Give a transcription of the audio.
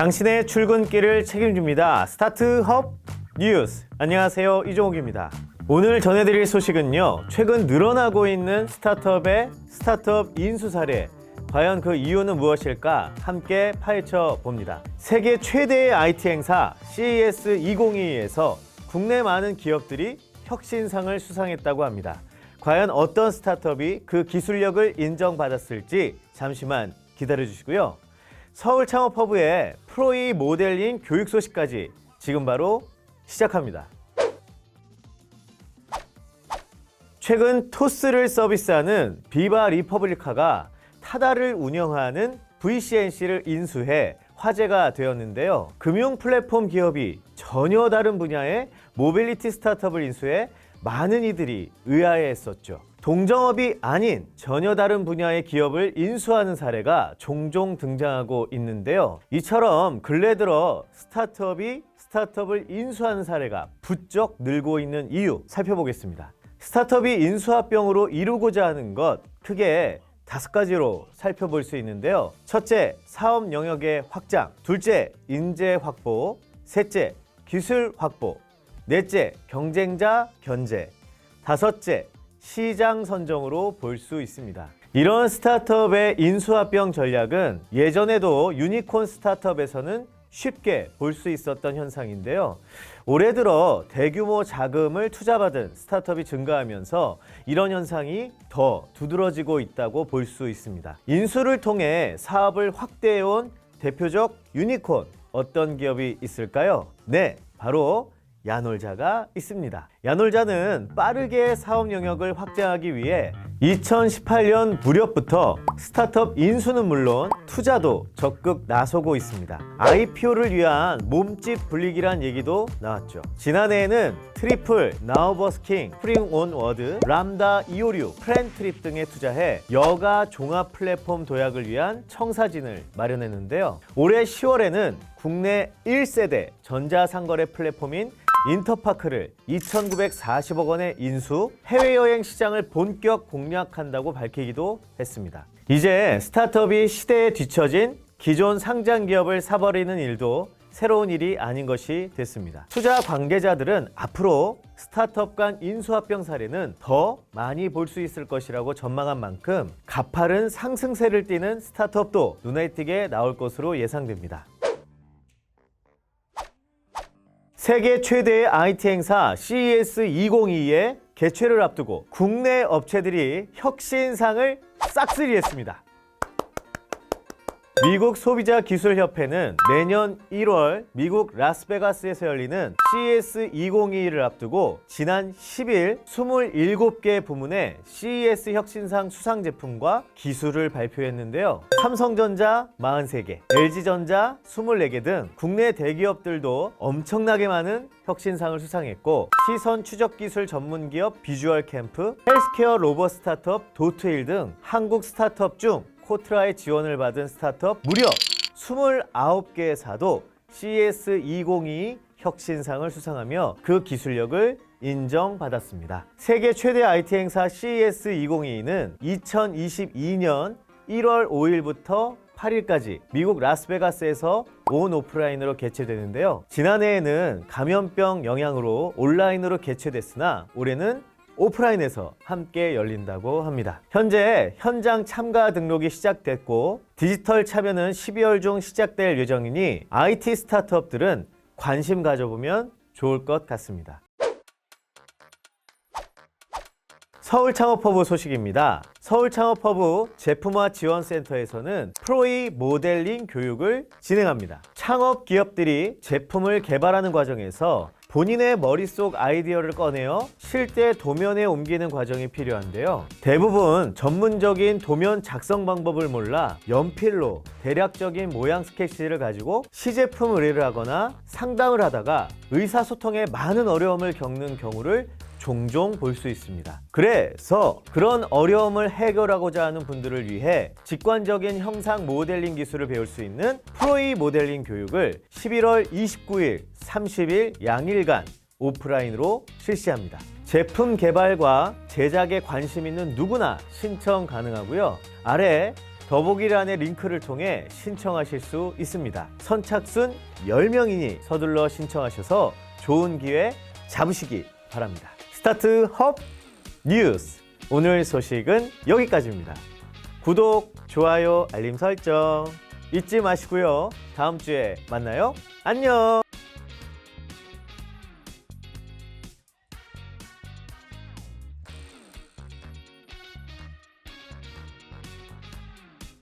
당신의 출근길을 책임집니다. 스타트업 뉴스. 안녕하세요. 이종욱입니다. 오늘 전해드릴 소식은요. 최근 늘어나고 있는 스타트업의 스타트업 인수 사례. 과연 그 이유는 무엇일까? 함께 파헤쳐 봅니다. 세계 최대의 IT 행사 CES 2022에서 국내 많은 기업들이 혁신상을 수상했다고 합니다. 과연 어떤 스타트업이 그 기술력을 인정받았을지 잠시만 기다려 주시고요. 서울 창업 허브의 프로이 모델링 교육 소식까지 지금 바로 시작합니다. 최근 토스를 서비스하는 비바 리퍼블리카가 타다를 운영하는 VCNC를 인수해 화제가 되었는데요. 금융 플랫폼 기업이 전혀 다른 분야의 모빌리티 스타트업을 인수해 많은 이들이 의아해했었죠. 동정업이 아닌 전혀 다른 분야의 기업을 인수하는 사례가 종종 등장하고 있는데요. 이처럼 근래 들어 스타트업이 스타트업을 인수하는 사례가 부쩍 늘고 있는 이유 살펴보겠습니다. 스타트업이 인수합병으로 이루고자 하는 것 크게 다섯 가지로 살펴볼 수 있는데요. 첫째, 사업 영역의 확장. 둘째, 인재 확보. 셋째, 기술 확보. 넷째, 경쟁자 견제. 다섯째, 시장 선정으로 볼 수 있습니다. 이런 스타트업의 인수합병 전략은 예전에도 유니콘 스타트업에서는 쉽게 볼 수 있었던 현상인데요. 올해 들어 대규모 자금을 투자받은 스타트업이 증가하면서 이런 현상이 더 두드러지고 있다고 볼 수 있습니다. 인수를 통해 사업을 확대해온 대표적 유니콘 어떤 기업이 있을까요? 네, 바로 야놀자가 있습니다. 야놀자는 빠르게 사업 영역을 확장하기 위해 2018년 무렵부터 스타트업 인수는 물론 투자도 적극 나서고 있습니다. IPO를 위한 몸집 불리기란 얘기도 나왔죠. 지난해에는 트리플, 나우버스킹, 프링온 워드, 람다 256, 프렌트립 등에 투자해 여가 종합 플랫폼 도약을 위한 청사진을 마련했는데요. 올해 10월에는 국내 1세대 전자상거래 플랫폼인 인터파크를 2,940억 원에 인수, 해외여행 시장을 본격 공략한다고 밝히기도 했습니다. 이제 스타트업이 시대에 뒤처진 기존 상장 기업을 사버리는 일도 새로운 일이 아닌 것이 됐습니다. 투자 관계자들은 앞으로 스타트업 간 인수합병 사례는 더 많이 볼 수 있을 것이라고 전망한 만큼 가파른 상승세를 띠는 스타트업도 눈에 띄게 나올 것으로 예상됩니다. 세계 최대의 IT 행사 CES 2022의 개최를 앞두고 국내 업체들이 혁신상을 싹쓸이했습니다. 미국 소비자 기술 협회는 내년 1월 미국 라스베가스에서 열리는 CES 2022를 앞두고 지난 10일 27개 부문의 CES 혁신상 수상 제품과 기술을 발표했는데요. 삼성전자 43개, LG전자 24개 등 국내 대기업들도 엄청나게 많은 혁신상을 수상했고 시선 추적 기술 전문 기업 비주얼 캠프, 헬스케어 로봇 스타트업 도트일 등 한국 스타트업 중 코트라의 지원을 받은 스타트업 무려 29개사도 CS 2022 혁신상을 수상하며 그 기술력을 인정받았습니다. 세계 최대 IT 행사 CES 2022는 2022년 1월 5일부터 8일까지 미국 라스베가스에서 온 오프라인으로 개최되는데요. 지난해에는 감염병 영향으로 온라인으로 개최됐으나 올해는 오프라인에서 함께 열린다고 합니다. 현재 현장 참가 등록이 시작됐고 디지털 참여는 12월 중 시작될 예정이니 IT 스타트업들은 관심 가져보면 좋을 것 같습니다. 서울 창업허브 소식입니다. 서울 창업허브 제품화 지원센터에서는 프로이 모델링 교육을 진행합니다. 창업 기업들이 제품을 개발하는 과정에서 본인의 머릿속 아이디어를 꺼내어 실제 도면에 옮기는 과정이 필요한데요. 대부분 전문적인 도면 작성 방법을 몰라 연필로 대략적인 모양 스케치를 가지고 시제품 의뢰를 하거나 상담을 하다가 의사소통에 많은 어려움을 겪는 경우를 종종 볼 수 있습니다. 그래서 그런 어려움을 해결하고자 하는 분들을 위해 직관적인 형상 모델링 기술을 배울 수 있는 프로이 모델링 교육을 11월 29일, 30일 양일간 오프라인으로 실시합니다. 제품 개발과 제작에 관심 있는 누구나 신청 가능하고요. 아래 더보기란의 링크를 통해 신청하실 수 있습니다. 선착순 10명이니 서둘러 신청하셔서 좋은 기회 잡으시기 바랍니다. 스타트 헙 뉴스 오늘 소식은 여기까지입니다. 구독, 좋아요, 알림 설정 잊지 마시고요. 다음 주에 만나요. 안녕.